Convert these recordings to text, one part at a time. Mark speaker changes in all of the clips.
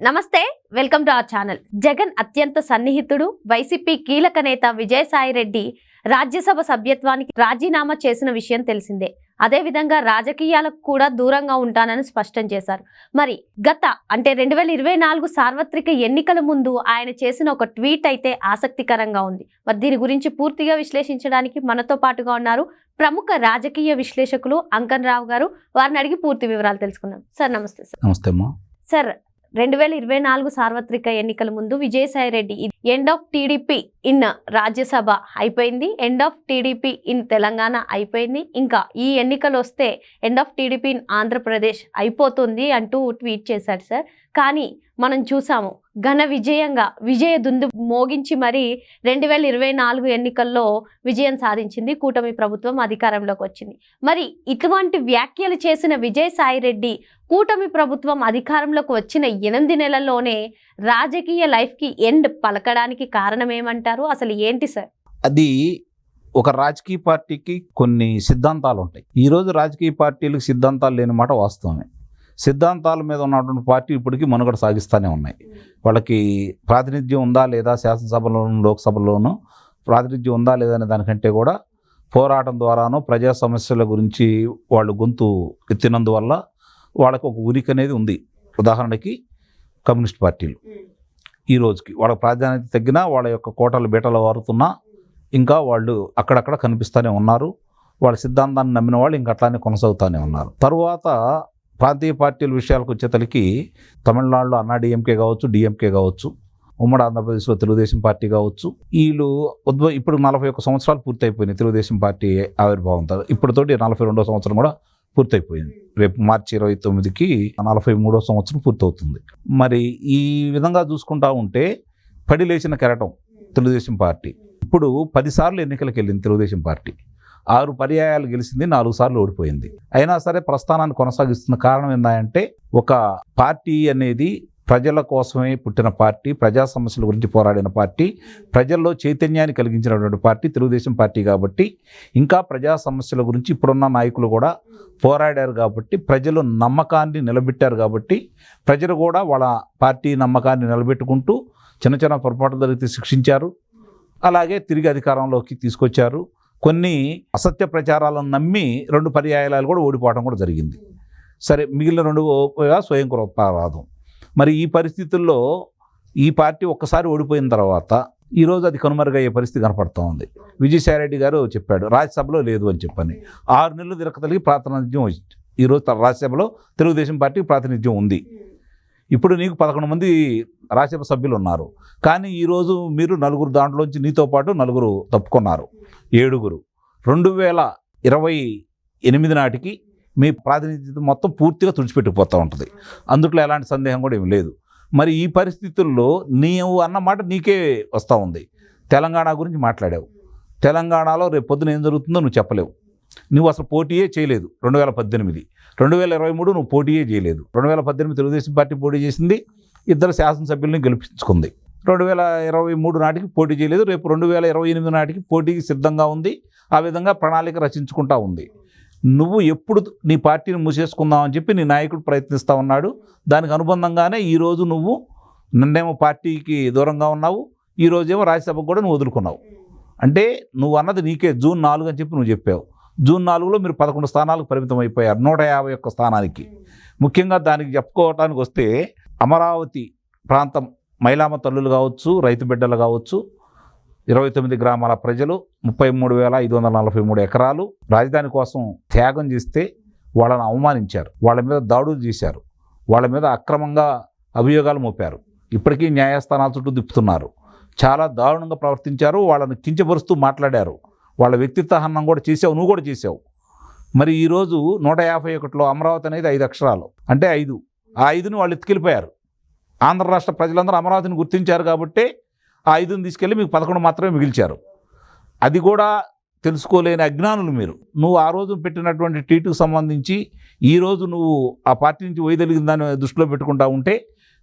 Speaker 1: నమస్తే welcome to our channel. Jagan అత్యంత సన్నిహితుడు వైసీపీ కీలక నేత విజయసాయి రెడ్డి రాజ్యసభ సభ్యత్వానికి రాజీనామా చేసిన విషయం తెలిసిందే. అదేవిధంగా రాజకీయాలకు కూడా దూరంగా ఉంటానని స్పష్టం చేశారు. మరి గత అంటే రెండు వేల ఇరవై నాలుగు సార్వత్రిక ఎన్నికల ముందు ఆయన చేసిన ఒక ట్వీట్ అయితే ఆసక్తికరంగా ఉంది. మరి దీని గురించి పూర్తిగా విశ్లేషించడానికి మనతో పాటుగా ఉన్నారు ప్రముఖ రాజకీయ విశ్లేషకులు అంకన్ రావు గారు. వారిని అడిగి పూర్తి వివరాలు తెలుసుకుందాం. సార్ నమస్తే సార్.
Speaker 2: నమస్తే
Speaker 1: సార్ రెండు వేల ఇరవై నాలుగు సార్వత్రిక ఎన్నికల ముందు Vijayasai Reddy end of TDP in Rajya అయిపోయింది. End of TDP in Telangana అయిపోయింది. ఇంకా ఈ ఎన్నికలు వస్తే end of TDP in Andhra Pradesh అయిపోతుంది అంటూ ట్వీట్ చేశాడు సార్. కానీ మనం చూసాము. ఘన విజయంగా విజయ దుందు మోగించి మరీ రెండు వేల ఇరవై నాలుగు ఎన్నికల్లో విజయం సాధించింది. కూటమి ప్రభుత్వం అధికారంలోకి వచ్చింది. మరి ఇటువంటి వ్యాఖ్యలు చేసిన విజయసాయి రెడ్డి కూటమి ప్రభుత్వం అధికారంలోకి వచ్చిన ఎనిమిది నెలల్లోనే రాజకీయ లైఫ్కి ఎండ్ పలకడానికి కారణం ఏమంటారు అసలు ఏంటి సార్?
Speaker 2: అది ఒక రాజకీయ పార్టీకి కొన్ని సిద్ధాంతాలు ఉంటాయి ఈరోజు రాజకీయ పార్టీలకు సిద్ధాంతాలు లేని మాట వాస్తవమే. సిద్ధాంతాల మీద ఉన్నటువంటి పార్టీ ఇప్పటికీ మనుగడ సాగిస్తూనే ఉన్నాయి. వాళ్ళకి ప్రాతినిధ్యం ఉందా లేదా శాసనసభలోను లోక్సభలోనూ ప్రాతినిధ్యం ఉందా లేదా అనే దానికంటే కూడా పోరాటం ద్వారానో ప్రజా సమస్యల గురించి వాళ్ళు గొంతు ఎత్తినందువల్ల వాళ్ళకి ఒక ఉనికి అనేది ఉంది. ఉదాహరణకి కమ్యూనిస్ట్ పార్టీలు. ఈ రోజుకి వాళ్ళ ప్రాధాన్యత తగ్గినా వాళ్ళ యొక్క కోటలు బీటలు వారుతున్నా ఇంకా వాళ్ళు అక్కడక్కడ కనిపిస్తూనే ఉన్నారు. వాళ్ళ సిద్ధాంతాన్ని నమ్మిన వాళ్ళు ఇంకా అట్లానే కొనసాగుతూనే ఉన్నారు. తరువాత ప్రాంతీయ పార్టీల విషయాలకు వచ్చేతలకి తమిళనాడులో అన్నా డిఎంకే కావచ్చు డిఎంకే కావచ్చు ఉమ్మడి ఆంధ్రప్రదేశ్లో తెలుగుదేశం పార్టీ కావచ్చు వీళ్ళు ఉద్భవ ఇప్పుడు నలభై ఒక్క సంవత్సరాలు పూర్తయిపోయినాయి తెలుగుదేశం పార్టీ ఆవిర్భావంతో ఇప్పటితోటి నలభై రెండో సంవత్సరం కూడా పూర్తయిపోయింది. రేపు మార్చి ఇరవై తొమ్మిదికి నలభై మూడో సంవత్సరం పూర్తవుతుంది. మరి ఈ విధంగా చూసుకుంటా ఉంటే పడి లేచిన కెరటం తెలుగుదేశం పార్టీ. ఇప్పుడు పదిసార్లు ఎన్నికలకు వెళ్ళింది తెలుగుదేశం పార్టీ. ఆరు పర్యాయాలు గెలిచింది నాలుగు సార్లు ఓడిపోయింది. అయినా సరే ప్రస్థానాన్ని కొనసాగిస్తున్న కారణం ఏంటంటే ఒక పార్టీ అనేది ప్రజల కోసమే పుట్టిన పార్టీ ప్రజా సమస్యల గురించి పోరాడిన పార్టీ ప్రజల్లో చైతన్యాన్ని కలిగించినటువంటి పార్టీ తెలుగుదేశం పార్టీ కాబట్టి ఇంకా ప్రజా సమస్యల గురించి ఇప్పుడున్న నాయకులు కూడా పోరాడారు కాబట్టి ప్రజలు నమ్మకాన్ని నిలబెట్టారు కాబట్టి ప్రజలు కూడా వాళ్ళ పార్టీ నమ్మకాన్ని నిలబెట్టుకుంటూ చిన్న చిన్న పొరపాటు జరిగితే శిక్షించారు. అలాగే తిరిగి అధికారంలోకి తీసుకొచ్చారు. కొన్ని అసత్య ప్రచారాలను నమ్మి రెండు పర్యాయాలు కూడా ఓడిపోవడం కూడా జరిగింది. సరే మిగిలిన రెండు ఓ- స్వయం కృపారాధం మరి ఈ పరిస్థితుల్లో ఈ పార్టీ ఒక్కసారి ఓడిపోయిన తర్వాత ఈరోజు అది కనుమరుగయ్యే పరిస్థితి కనపడుతూ ఉంది. విజయసాయిరెడ్డి గారు చెప్పాడు రాజ్యసభలో లేదు అని చెప్పని. ఆరు నెలలు తిరగతలిగి ప్రాతినిధ్యం వచ్చింది ఈరోజు రాజ్యసభలో తెలుగుదేశం పార్టీ ప్రాతినిధ్యం ఉంది. ఇప్పుడు నీకు పదకొండు మంది రాజ్యసభ సభ్యులు ఉన్నారు. కానీ ఈరోజు మీరు నలుగురు దాంట్లోంచి నీతో పాటు నలుగురు తప్పుకున్నారు. ఏడుగురు. రెండు వేల ఇరవై ఎనిమిది నాటికి మీ ప్రాతినిధ్యం మొత్తం పూర్తిగా తుడిచిపెట్టుకుపోతూ ఉంటుంది. అందుట్లో ఎలాంటి సందేహం కూడా ఏమి లేదు. మరి ఈ పరిస్థితుల్లో నీవు అన్న మాట నీకే వస్తూ ఉంది. తెలంగాణ గురించి మాట్లాడావు. తెలంగాణలో రేపు పొద్దున ఏం జరుగుతుందో నువ్వు చెప్పలేవు. నువ్వు అసలు పోటీయే చేయలేదు. రెండు వేల పద్దెనిమిది. రెండు వేల ఇరవై మూడు నువ్వు పోటీయే చేయలేదు. రెండు వేల పద్దెనిమిది తెలుగుదేశం పార్టీ పోటీ చేసింది. ఇద్దరు శాసనసభ్యుల్ని గెలిపించుకుంది. రెండు వేల ఇరవై మూడు నాటికి పోటీ చేయలేదు. రేపు రెండు వేల ఇరవై ఎనిమిది నాటికి పోటీకి సిద్ధంగా ఉంది. ఆ విధంగా ప్రణాళిక రచించుకుంటా ఉంది. నువ్వు ఎప్పుడు నీ పార్టీని మూసేసుకుందామని చెప్పి నీ నాయకుడు ప్రయత్నిస్తూ ఉన్నాడు. దానికి అనుబంధంగానే ఈరోజు నువ్వు నిన్నేమో పార్టీకి దూరంగా ఉన్నావు. ఈ రోజేమో రాజ్యసభకు కూడా నువ్వు వదులుకున్నావు. అంటే నువ్వు అన్నది నీకే. జూన్ నాలుగు అని చెప్పి నువ్వు చెప్పావు. జూన్ నాలుగులో మీరు పదకొండు స్థానాలకు పరిమితం అయిపోయారు. నూట యాభై ఒక్క స్థానానికి. ముఖ్యంగా దానికి చెప్పుకోవటానికి వస్తే అమరావతి ప్రాంతం మైలామ తల్లులు కావచ్చు రైతు బిడ్డలు కావచ్చు ఇరవై తొమ్మిది గ్రామాల ప్రజలు ముప్పై మూడు వేల ఐదు వందల నలభై మూడు ఎకరాలు రాజధాని కోసం త్యాగం చేస్తే వాళ్ళని అవమానించారు. వాళ్ళ మీద దాడులు చేశారు. వాళ్ళ మీద అక్రమంగా అభియోగాలు మోపారు. ఇప్పటికీ న్యాయస్థానాల చుట్టూ తిప్పుతున్నారు. చాలా దారుణంగా ప్రవర్తించారు. వాళ్ళని కించపరుస్తూ మాట్లాడారు. వాళ్ళ వ్యక్తిత్వ హన్నం కూడా చేసావు నువ్వు కూడా చేసావు మరి ఈరోజు నూట యాభై ఒకటిలో అమరావతి అనేది ఐదు అక్షరాలు. అంటే ఐదు. ఆ ఐదుని వాళ్ళు ఎత్తుకెళ్ళిపోయారు. ఆంధ్ర రాష్ట్ర ప్రజలందరూ అమరావతిని గుర్తించారు కాబట్టి ఆ ఐదుని తీసుకెళ్ళి మీకు పదకొండు మాత్రమే మిగిల్చారు. అది కూడా తెలుసుకోలేని అజ్ఞానులు మీరు. నువ్వు ఆ రోజు పెట్టినటువంటి టీటుకు సంబంధించి ఈరోజు నువ్వు ఆ పార్టీ నుంచి వైదొలిగిన దాన్ని దృష్టిలో పెట్టుకుంటా ఉంటే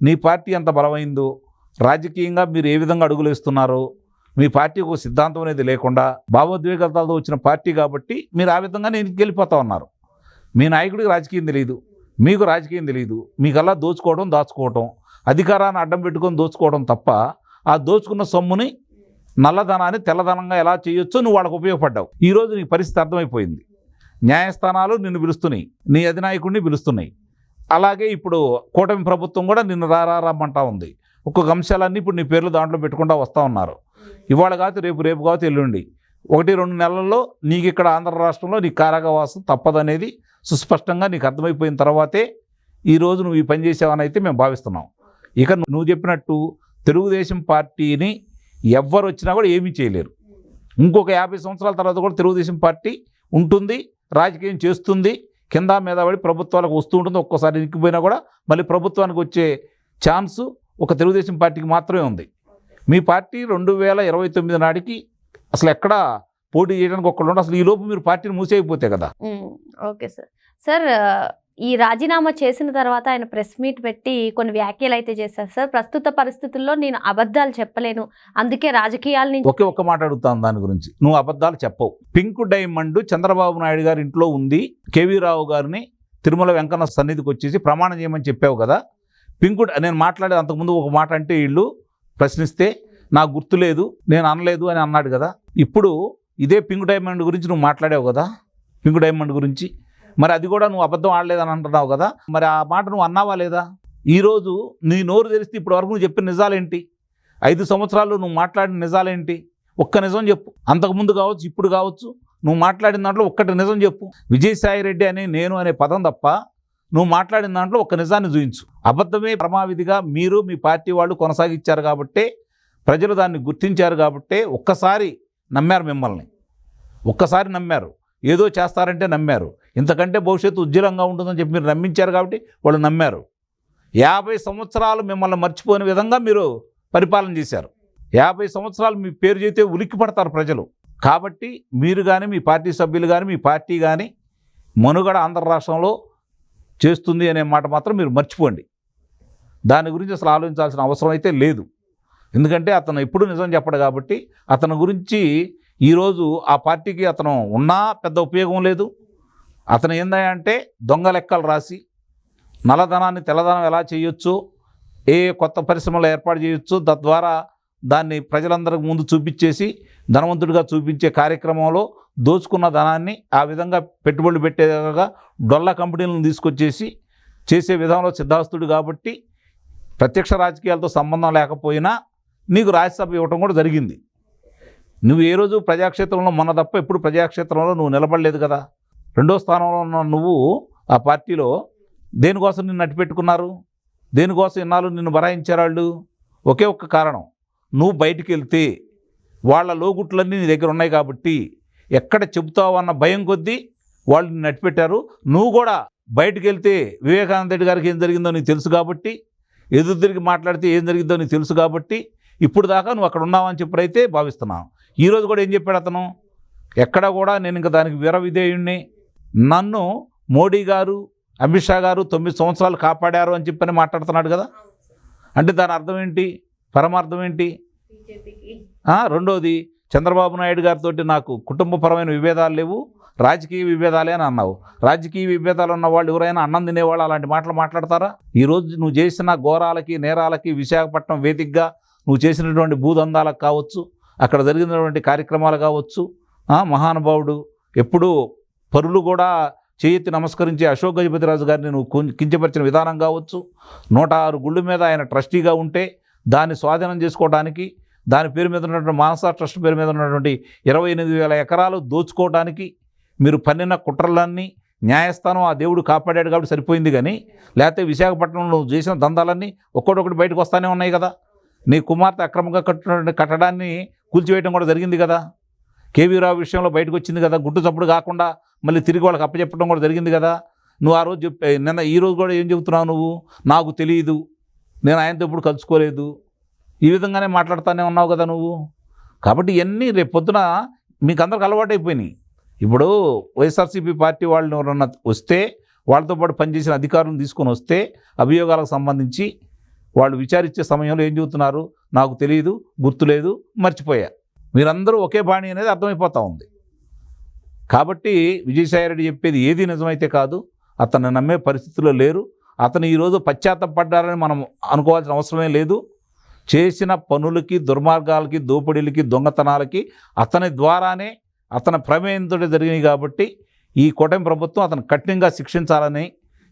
Speaker 2: నీ పార్టీ ఎంత బలమైందో రాజకీయంగా మీరు ఏ విధంగా అడుగులు వేస్తున్నారో మీ పార్టీ ఒక సిద్ధాంతం అనేది లేకుండా భావోద్వేగాలతో వచ్చిన పార్టీ కాబట్టి మీరు ఆ విధంగా నేను గెలిపోతా ఉన్నారు. మీ నాయకుడికి రాజకీయం తెలియదు మీకు రాజకీయం తెలియదు మీకల్లా దోచుకోవడం దాచుకోవటం అధికారాన్ని అడ్డం పెట్టుకొని దోచుకోవడం తప్ప ఆ దోచుకున్న సొమ్ముని నల్లధనాన్ని తెల్లధనంగా ఎలా చేయొచ్చో నువ్వు వాళ్ళకు ఉపయోగపడ్డావు. ఈరోజు నీ పరిస్థితి అర్థమైపోయింది. న్యాయస్థానాలు నిన్ను పిలుస్తున్నాయి. నీ అధినాయకుడిని పిలుస్తున్నాయి. అలాగే ఇప్పుడు కూటమి ప్రభుత్వం కూడా నిన్ను రారారమ్మంటా ఉంది. ఒక్కొక్క అంశాలన్నీ ఇప్పుడు నీ పేర్లు దాంట్లో పెట్టుకుంటా వస్తూ ఉన్నారు. ఇవాళ కాదు రేపు రేపు కావచ్చు ఎల్లుండి. ఒకటి రెండు నెలల్లో నీకు ఇక్కడ ఆంధ్ర రాష్ట్రంలో నీ కారాగవాసం తప్పదనేది సుస్పష్టంగా నీకు అర్థమైపోయిన తర్వాతే ఈరోజు నువ్వు ఈ పని చేసావని అయితే మేము భావిస్తున్నాం. ఇక నువ్వు చెప్పినట్టు తెలుగుదేశం పార్టీని ఎవ్వరు వచ్చినా కూడా ఏమీ చేయలేరు. ఇంకొక యాభై సంవత్సరాల తర్వాత కూడా తెలుగుదేశం పార్టీ ఉంటుంది రాజకీయం చేస్తుంది కింద మీద పడి ప్రభుత్వాలకు వస్తూ ఉంటుంది ఒక్కోసారి ఇరికిపోయినా కూడా మళ్ళీ ప్రభుత్వానికి వచ్చే ఛాన్సు ఒక తెలుగుదేశం పార్టీకి మాత్రమే ఉంది. మీ పార్టీ రెండు వేల ఇరవై తొమ్మిది నాటికి అసలు ఎక్కడ పోటీ చేయడానికి ఒక్కళ్ళు ఉండదు అసలు ఈ లోపు మీరు పార్టీని మూసేయకపోతే కదా.
Speaker 1: Okay sir. సార్ ఈ రాజీనామా చేసిన తర్వాత ఆయన ప్రెస్ మీట్ పెట్టి కొన్ని వ్యాఖ్యలు అయితే చేశారు. సార్ ప్రస్తుత పరిస్థితుల్లో నేను అబద్ధాలు చెప్పలేను. అందుకే రాజకీయాలని
Speaker 2: ఒకే ఒక్క మాట అడుగుతాను దాని గురించి. నువ్వు అబద్ధాలు చెప్పవు. పింక్ డైమండ్ చంద్రబాబు నాయుడు గారి ఇంట్లో ఉంది. కేవీ రావు గారిని తిరుమల వెంకన్న సన్నిధికి వచ్చేసి ప్రమాణం చేయమని చెప్పావు కదా. పింక్ నేను మాట్లాడే అంతకుముందు ఒక మాట అంటే వీళ్ళు ప్రశ్నిస్తే నాకు గుర్తులేదు నేను అనలేదు అని అన్నాడు కదా. ఇప్పుడు ఇదే పింక్ డైమండ్ గురించి నువ్వు మాట్లాడావు కదా. పింక్ డైమండ్ గురించి మరి అది కూడా నువ్వు అబద్ధం ఆడలేదని అంటున్నావు కదా. మరి ఆ మాట నువ్వు అన్నావా లేదా? ఈరోజు నీ నోరు తెరిస్తే ఇప్పటి వరకు నువ్వు చెప్పిన నిజాలేంటి? ఐదు సంవత్సరాలు నువ్వు మాట్లాడిన నిజాలేంటి? ఒక్క నిజం చెప్పు. అంతకుముందు కావచ్చు ఇప్పుడు కావచ్చు నువ్వు మాట్లాడిన దాంట్లో ఒక్కటి నిజం చెప్పు. విజయసాయి రెడ్డి అనే నేను అనే పదం తప్ప నువ్వు మాట్లాడిన దాంట్లో ఒక్క నిజాన్ని చూయించు. అబద్ధమే ప్రమావిధిగా మీరు మీ పార్టీ వాళ్ళు కొనసాగించారు కాబట్టే ప్రజలు దాన్ని గుర్తించారు కాబట్టే ఒక్కసారి నమ్మారు మిమ్మల్ని. ఒక్కసారి నమ్మారు. ఏదో చేస్తారంటే నమ్మారు. ఇంతకంటే భవిష్యత్తు ఉజ్వలంగా ఉంటుందని చెప్పి మీరు నమ్మించారు కాబట్టి వాళ్ళు నమ్మారు. యాభై సంవత్సరాలు మిమ్మల్ని మర్చిపోని విధంగా మీరు పరిపాలన చేశారు. యాభై సంవత్సరాలు మీ పేరు చేస్తే ఉలిక్కి పడతారు ప్రజలు. కాబట్టి మీరు కానీ మీ పార్టీ సభ్యులు కానీ మీ పార్టీ కానీ మనుగడ ఆంధ్ర రాష్ట్రంలో చేస్తుంది అనే మాట మాత్రం మీరు మర్చిపోండి. దాని గురించి అసలు ఆలోచించాల్సిన అవసరం అయితే లేదు. ఎందుకంటే అతను ఎప్పుడు నిజం చెప్పడు కాబట్టి అతని గురించి ఈరోజు ఆ పార్టీకి అతను ఉన్నా పెద్ద ఉపయోగం లేదు. అతను ఏందంటే దొంగ లెక్కలు రాసి నల్లధనాన్ని తెల్లధనం ఎలా చేయొచ్చు ఏ కొత్త పరిశ్రమలు ఏర్పాటు చేయొచ్చు తద్వారా దాన్ని ప్రజలందరికి ముందు చూపించేసి ధనవంతుడిగా చూపించే కార్యక్రమంలో దోచుకున్న ధనాన్ని ఆ విధంగా పెట్టుబడులు పెట్టేగా డొల్ల కంపెనీలను తీసుకొచ్చేసి చేసే విధానంలో సిద్ధాస్తుడు కాబట్టి ప్రత్యక్ష రాజకీయాలతో సంబంధం లేకపోయినా నీకు రాజ్యసభ ఇవ్వటం కూడా జరిగింది. నువ్వు ఏ రోజు ప్రజాక్షేత్రంలో మొన్న తప్ప ఎప్పుడు ప్రజాక్షేత్రంలో నువ్వు నిలబడలేదు కదా. రెండో స్థానంలో ఉన్న నువ్వు ఆ పార్టీలో దేనికోసం నిన్ను అట్టిపెట్టుకున్నారు దేనికోసం ఇన్నాళ్ళు నిన్ను బరాయించారు వాళ్ళు ఒకే ఒక్క కారణం. నువ్వు బయటికి వెళ్తే వాళ్ళ లోగుట్లన్నీ నీ దగ్గర ఉన్నాయి కాబట్టి ఎక్కడ చెబుతావు అన్న భయం కొద్దీ వాళ్ళు నిన్ను అట్టిపెట్టారు నువ్వు కూడా బయటికి వెళ్తే వివేకానంద రెడ్డి గారికి ఏం జరిగిందో నీకు తెలుసు కాబట్టి ఎదురు తిరిగి మాట్లాడితే ఏం జరిగిందో నీకు తెలుసు కాబట్టి ఇప్పుడు దాకా నువ్వు అక్కడ ఉన్నావని చెప్పడైతే భావిస్తున్నావు ఈరోజు కూడా ఏం చెప్పాడు అతను? ఎక్కడ కూడా నేను ఇంకా దానికి విరవిధేయుణ్ణి. నన్ను మోడీ గారు అమిత్ షా గారు తొమ్మిది సంవత్సరాలు కాపాడారు అని చెప్పని మాట్లాడుతున్నాడు కదా. అంటే దాని అర్థం ఏంటి? పరమార్థం ఏంటి? రెండోది చంద్రబాబు నాయుడు గారితో నాకు కుటుంబపరమైన విభేదాలు లేవు. రాజకీయ విభేదాలే అని అన్నావు. రాజకీయ విభేదాలు ఉన్న వాళ్ళు ఎవరైనా అన్నం తినేవాళ్ళు అలాంటి మాటలు మాట్లాడతారా? ఈరోజు నువ్వు చేసిన ఘోరాలకి నేరాలకి విశాఖపట్నం వేదికగా నువ్వు చేసినటువంటి భూదందాలకు కావచ్చు అక్కడ జరిగినటువంటి కార్యక్రమాలు కావచ్చు మహానుభావుడు ఎప్పుడూ పరులు కూడా చేయెత్తి నమస్కరించి అశోక్ గజపతిరాజు గారిని నువ్వు కించపరిచిన విధానం కావచ్చు. నూట ఆరు గుళ్ళు మీద ఆయన ట్రస్టీగా ఉంటే దాన్ని స్వాధీనం చేసుకోవడానికి దాని పేరు మీద ఉన్నటువంటి మానస ట్రస్ట్ పేరు మీద ఉన్నటువంటి ఇరవై ఎనిమిది వేల ఎకరాలు దోచుకోవడానికి మీరు పన్నిన కుట్రలన్నీ న్యాయస్థానం ఆ దేవుడు కాపాడాడు కాబట్టి సరిపోయింది కానీ లేకపోతే విశాఖపట్నంలో నువ్వు చేసిన దందాలన్నీ ఒక్కొక్కటి బయటకు వస్తానే ఉన్నాయి కదా. నీ కుమార్తె అక్రమంగా కట్టిన కట్టడాన్ని కూల్చివేయడం కూడా జరిగింది కదా. కేవీ రావు విషయంలో బయటకు వచ్చింది కదా. గుట్టు చప్పుడు కాకుండా మళ్ళీ తిరిగి వాళ్ళకి అప్పచెప్పడం కూడా జరిగింది కదా. నువ్వు ఆ రోజు చెప్పే నిన్న ఈ రోజు కూడా ఏం చెబుతున్నావు నువ్వు? నాకు తెలియదు నేను ఆయనతో ఇప్పుడు కలుసుకోలేదు. ఈ విధంగానే మాట్లాడుతూనే ఉన్నావు కదా నువ్వు. కాబట్టి ఇవన్నీ రేపు పొద్దున మీకు అందరికి అలవాటు అయిపోయినాయి ఇప్పుడు వైఎస్ఆర్సీపీ పార్టీ వాళ్ళు ఎవరన్నా వస్తే వాళ్ళతో పాటు పనిచేసిన అధికారులను తీసుకొని వస్తే అభియోగాలకు సంబంధించి వాళ్ళు విచారించే సమయంలో ఏం చెబుతున్నారు? నాకు తెలియదు గుర్తులేదు మర్చిపోయా. మీరందరూ ఒకే బాణి అనేది అర్థమైపోతూ ఉంది. కాబట్టి విజయసాయిరెడ్డి చెప్పేది ఏది నిజమైతే కాదు అతన్ని నమ్మే పరిస్థితిలో లేరు. అతను ఈరోజు పశ్చాత్తపడ్డారని మనం అనుకోవాల్సిన అవసరమే లేదు. చేసిన పనులకి దుర్మార్గాలకి దోపిడీలకి దొంగతనాలకి అతని ద్వారానే అతని ప్రమేయంతో జరిగినాయి కాబట్టి ఈ కూటమి ప్రభుత్వం అతను కఠినంగా శిక్షించాలని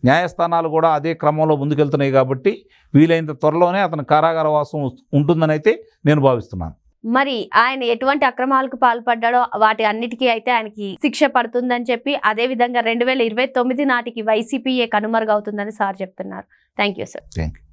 Speaker 2: న్యాయస్థానాలు కూడా అదే క్రమంలో ముందుకెళ్తున్నాయి కాబట్టి వీలైనంత త్వరలోనే అతని కారాగార వాసం ఉంటుందని అయితే నేను భావిస్తున్నాను.
Speaker 1: మరి ఆయన ఎటువంటి అక్రమాలకు పాల్పడ్డాడో వాటి అన్నిటికీ అయితే ఆయనకి శిక్ష పడుతుందని చెప్పి అదే విధంగా రెండు వేల ఇరవై తొమ్మిది నాటికి వైసీపీఏ కనుమరుగవుతుందని సార్ చెప్తున్నారు. Thank you sir.
Speaker 2: Thank you